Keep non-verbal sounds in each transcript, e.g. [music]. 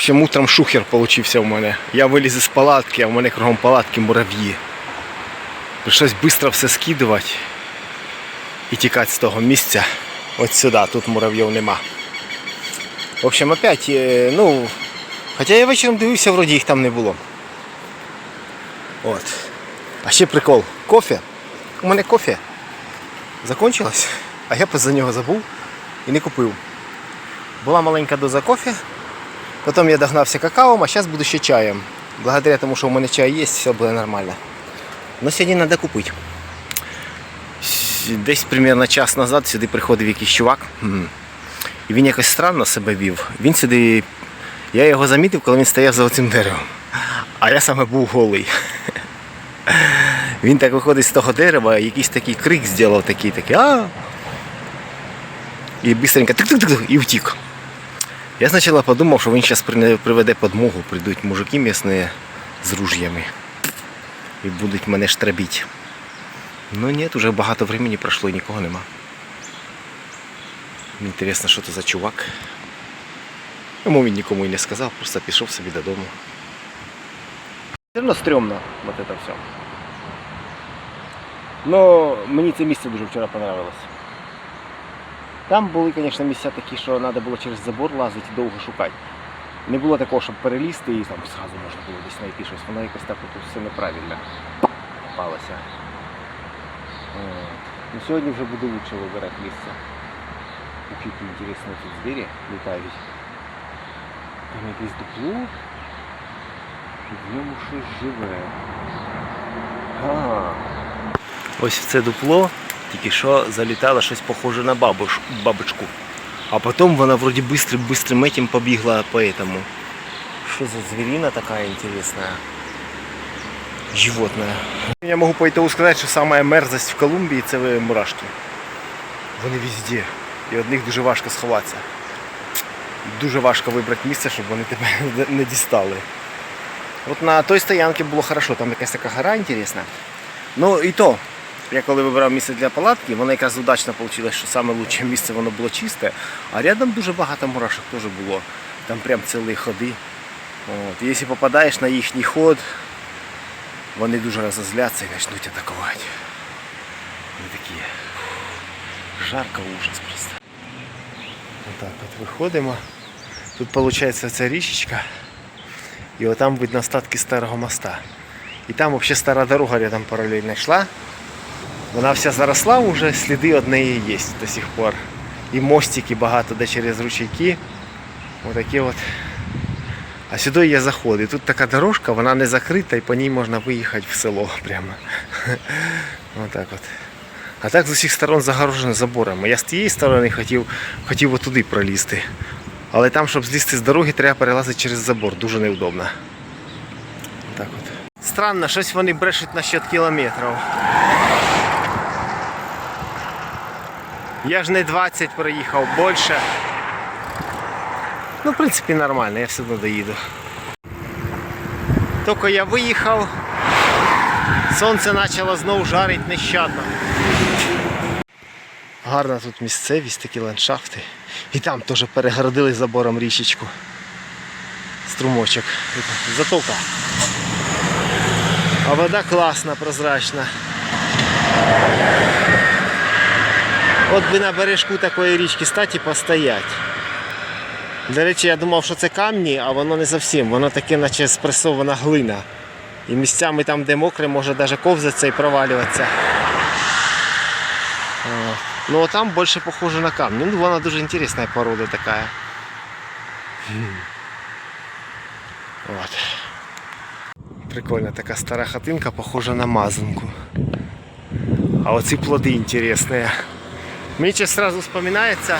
общем, утром шухер получився у мене. Я виліз із палатки, а в мене кругом палатки мурав'ї. Прийшлось швидко все скидувати і тікати з того місця. От сюди, тут муравйов нема. В общем, опять, е, ну, хоча я вечором дивився, вроді їх там не було. От. А ще прикол. Кофе. У мене кофе закончилось, а я за нього забув і не купив. Була маленька доза кофе, потім я догнався какао, а зараз буду ще чаєм. Благодаря тому, що у мене чай є, все буде нормально. Но сьогодні треба купити. Десь примерно час назад сюди приходив якийсь чувак. І він якось странно себе вів. Він сюди. Я його замітив, коли він стояв за цим деревом. А я саме був голий. [laughs] Він так виходить з того дерева, якийсь такий крик зробив, такий такий а І быстренько тик-тик-тик і втік. Я спочатку подумав, що він зараз приведе подмогу, прийдуть мужики місні з ружьями і будуть мене штрабити. Ну ні, вже багато времени пройшло і нікого нема. Інтересно, що це за чувак. Йому він нікому і не сказав, просто пішов собі додому. Все одно стрьомно вот это все. Но мені це місце дуже вчора понравилось. Там були, звісно, місця такі, що треба було через забор лазити і довго шукати. Не було такого, щоб перелізти і там зразу можна було десь знайти щось. Воно якось так от все неправильно попалося. Ну, сьогодні вже буде лучше вибирати місце. Які інтересні тут звірі літають. Там якесь дупло. І в ньому щось живе. А. Ось це дупло тільки що залітало щось похоже на бабуш, бабочку. А потім вона вроді быстрым быстрым этим побігла по этому. Що за звірина така інтересна? Животное. Я можу по итогу сказати, що сама мерзость в Колумбії це мурашки. Вони везде. І від них дуже важко сховатися. Дуже важко вибрати місце, щоб вони тебе [laughs] не дістали. От на той стоянці було хорошо, там якась така гора інтересна. Ну і то, я коли вибирав місце для палатки, воно якраз удачно вийшло, що саме лучше місце воно було чисте, а рядом дуже багато мурашок теж було. Там прям цілі ходи. От. І якщо попадаєш на їхній ход, вони дуже розозляться і почнуть атакувати. Вони такі. Жарко ужас просто. Отак от виходимо. Тут виходить ця річечка. І отам видно остатки старого моста. І там взагалі стара дорога рядом паралельно йшла. Вона вся заросла, вже сліди неї є до сих пор. І мостики багато де через ручейки. Отакі от. А сюди є заходи. Тут така дорожка, вона не закрита і по ній можна виїхати в село прямо. [laughs] Отак от. А так з усіх сторон загорожено заборами. Я з тієї сторони хотів, хотів отуди пролізти. Але там, щоб злізти з дороги, треба перелазити через забор. Дуже неудобно. Так от. Странно, щось вони брешуть насчет кілометрів. Я ж не 20 проїхав, більше. Ну, в принципі, нормально, я все одно доїду. Тільки я виїхав, сонце почало знову жарити нещадно. Гарна тут місцевість, такі ландшафти. І там теж перегородили забором річечку. Струмочок. Затока. А вода класна, прозрачна. От би на бережку такої річки стати і постоять. До речі, я думав, що це камні, а воно не зовсім. Воно таке, наче спресована глина. І місцями там, де мокре, може навіть ковзатися і провалюватися. Ну а там більше похоже на камні. Ну, вона дуже інтересна порода така. Вот. Прикольна така стара хатинка, похожа на мазанку. А оці плоди інтересні. Мені ще сразу вспоминається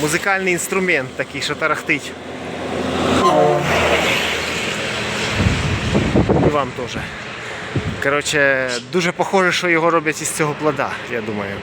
музикальний інструмент такий, що тарахтить. І вам теж. Коротше, дуже похоже, що його роблять із цього плода, я думаю.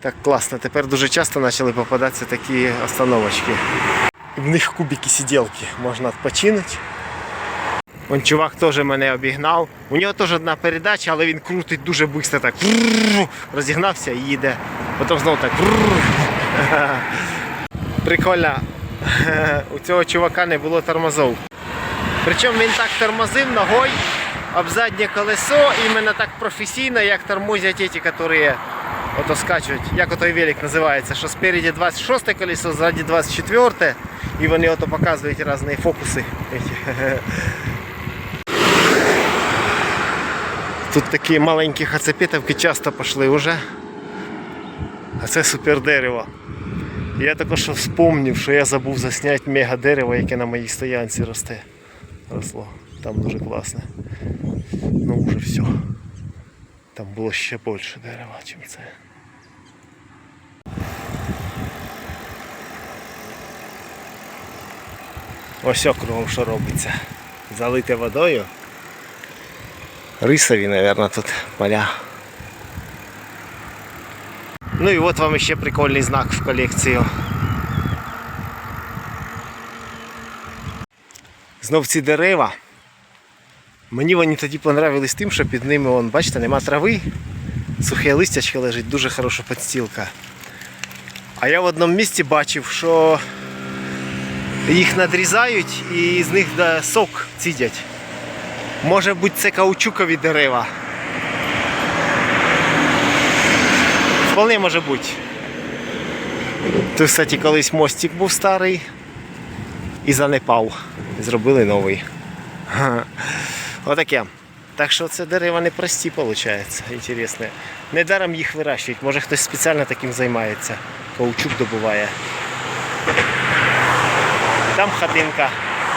Так класно, тепер дуже часто почали попадатися такі остановочки. В них кубики сиділки, можна відпочинути. Вон чувак теж мене обігнав. У нього теж одна передача, але він крутить дуже швидко так. Розігнався і їде. Потім знову так. Прикольно. У цього чувака не було тормозов. Причому він так тормозив ногою об заднє колесо, іменно так професійно, як тормозять ті, які ото скачуть, як отой велик називається, що спереді 26 колесо, ззаді 24, і вони ото показують різні фокуси. Тут такі маленькі хацепетовки часто пішли вже. А це супер дерево. Я також вспомнив, що я забув засняти мега дерево, яке на моїй стоянці росте. Росло. Там дуже класне. Ну вже все. Там було ще більше дерева, ніж це. Ось округом що робиться. Залите водою. Рисові, мабуть, тут поля. Ну і от вам ще прикольний знак в колекцію. Знов ці дерева. Мені вони тоді понравились тим, що під ними, вон, бачите, нема трави, сухе листячко лежить, дуже хороша підстілка. А я в одному місці бачив, що їх надрізають і з них сок цідять. Може бути це каучукові дерева. Вполне може бути. Тут, кстати, колись мостик був старий і занепав. Зробили новий. Отаке. Так що це дерева не прості, виходить. Інтересне. Недаром їх вирощують. Може хтось спеціально таким займається. Каучук добуває. Там хатинка,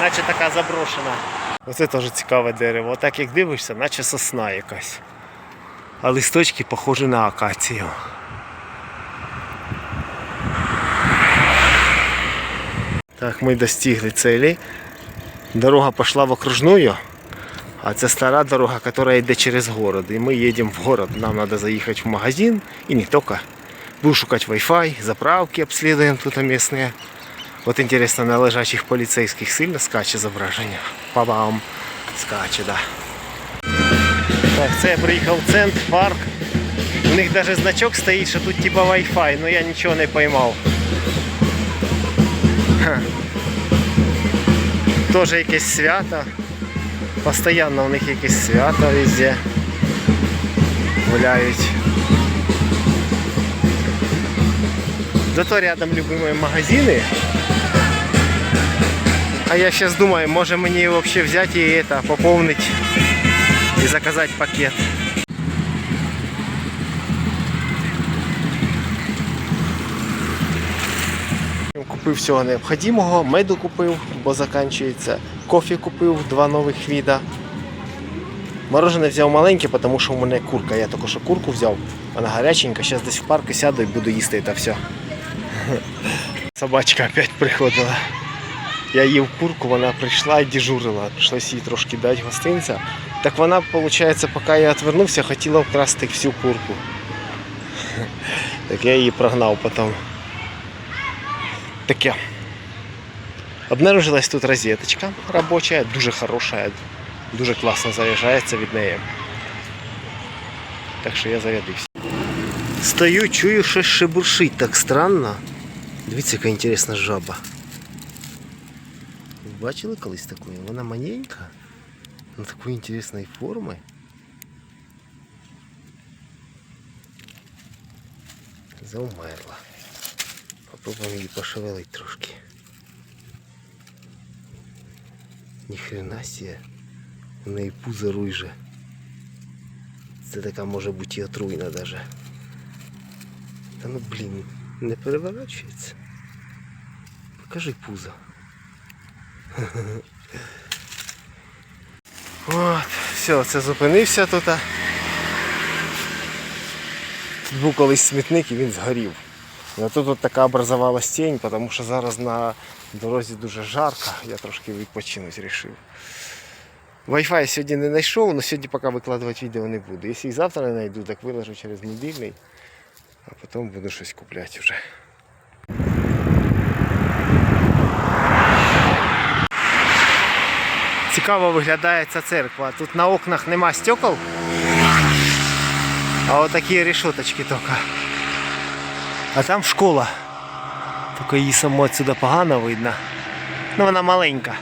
наче така заброшена. Оце теж цікаве дерево. Отак як дивишся, наче сосна якась. А листочки похожі на акацію. Так, ми достигли цілі. Дорога пішла в окружную, а це стара дорога, яка йде через город. І ми їдемо в город. Нам треба заїхати в магазин і не тільки. Буду шукати Wi-Fi, заправки обслідуємо тут місцеві. От інтересно, на лежачих поліцейських сильно скаче зображення. Па-бам! Скаче, да. Так, це я приїхав в центр, парк. У них навіть значок стоїть, що тут типа Wi-Fi, але я нічого не поймав. Ха. Тоже якесь свято. Постоянно у них якесь свято везде. Гуляють. Зато рядом любимые магазины. А я сейчас думаю, может мне вообще взять и это, пополнить и заказать пакет. Купив всього необхідного, меду купив, бо закінчується. Кофе купив, два нових віда. Морожене взяв маленьке, тому що у мене курка. Я що курку взяв, вона гаряченька. Зараз десь в парку сяду і буду їсти це все. [laughs] Собачка опять приходила. Я їв курку, вона прийшла і дежурила. Прийшлося їй трошки дати гостинця. Так вона, виходить, поки я відвернувся, хотіла вкрасти всю курку. Так я її прогнав потім. Таке. Обнаружилась тут розеточка робоча, дуже хороша, дуже класно заряджається від неї. Так що я зарядився. Стою, чую, щось шебуршить так странно. Дивіться, яка інтересна жаба. Бачили колись таку? Вона маленька, але такої інтересної форми. Заумерла. Попробуємо її пошевелити трошки. Ніхрена себе. У неї пузо руйже. Це така може бути і отруйна даже. Та ну блін, не переворачується. Покажи пузо. От, все, це зупинився тут. Тут був колись смітник і він згорів. А тут от така образувалась тінь, тому що зараз на дорозі дуже жарко, я трошки відпочинути вирішив. Wi-Fi сьогодні не знайшов, але сьогодні поки викладувати відео не буду. Якщо і завтра не знайду, так виложу через мобільний, а потім буду щось купляти вже. Цікаво виглядає ця церква. Тут на окнах нема стекол, а отакі решеточки тільки. А там школа. Тільки її само отсюди погано видно. Ну вона маленька.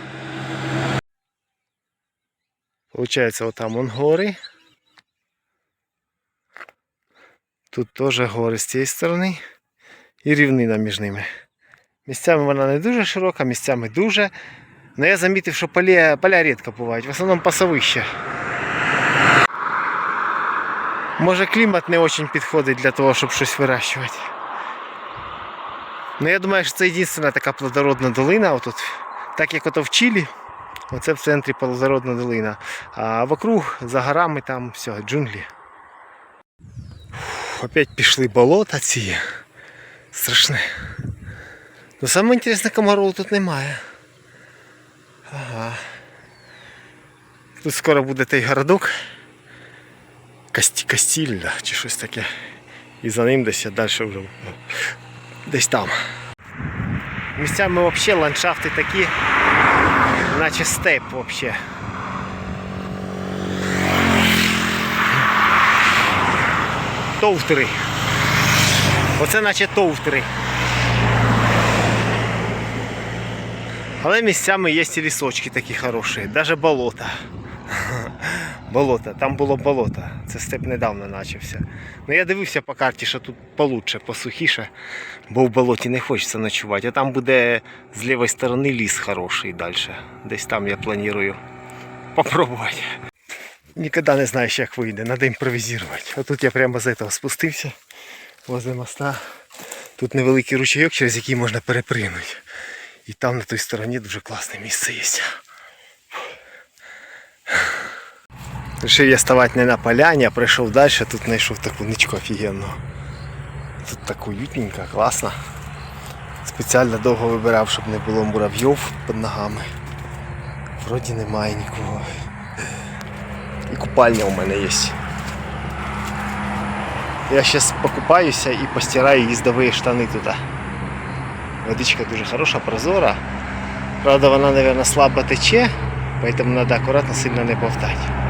Получається, отам вон гори. Тут теж гори з цієї сторони і рівнина між ними. Місцями вона не дуже широка, місцями дуже. Але я замітив, що поля, поля рідко бувають, в основному пасовище. Може клімат не дуже підходить для того, щоб щось вирощувати. Ну я думаю, що це єдина така плодородна долина. Отут. Так як ото в Чилі, оце в центрі плодородна долина. А вокруг за горами там все, джунглі. Фух, опять пішли болота ці. Страшне. Ну саме інтересне, комаров тут немає. Ага. Тут скоро буде той городок. Касті, чи щось таке. І за ним десь далі вже. ну, Десь там. Місцями взагалі ландшафти такі, наче степ взагалі. Товтри. Оце наче товтри. Але місцями є і лісочки такі хороші, навіть болота. [laughs] Болото, там було болото. Це степ недавно почався. Ну я дивився по карті, що тут получше, посухіше, бо в болоті не хочеться ночувати. А там буде з лівої сторони ліс хороший далі. Десь там я планую попробувати. Ніколи не знаєш, як вийде, треба імпровізувати. А тут я прямо з цього спустився возле моста. Тут невеликий ручейок, через який можна перепригнути. І там на той стороні дуже класне місце є. Решив я ставати не на поляні, а прийшов далі, тут знайшов таку ничку офігенну. Тут так уютненько, класно. Спеціально довго вибирав, щоб не було муравйов під ногами. Вроді немає нікого. І купальня у мене є. Я зараз покупаюся і постираю їздові штани туди. Водичка дуже хороша, прозора. Правда, вона, мабуть, слабо тече, поэтому треба акуратно сильно не повтати.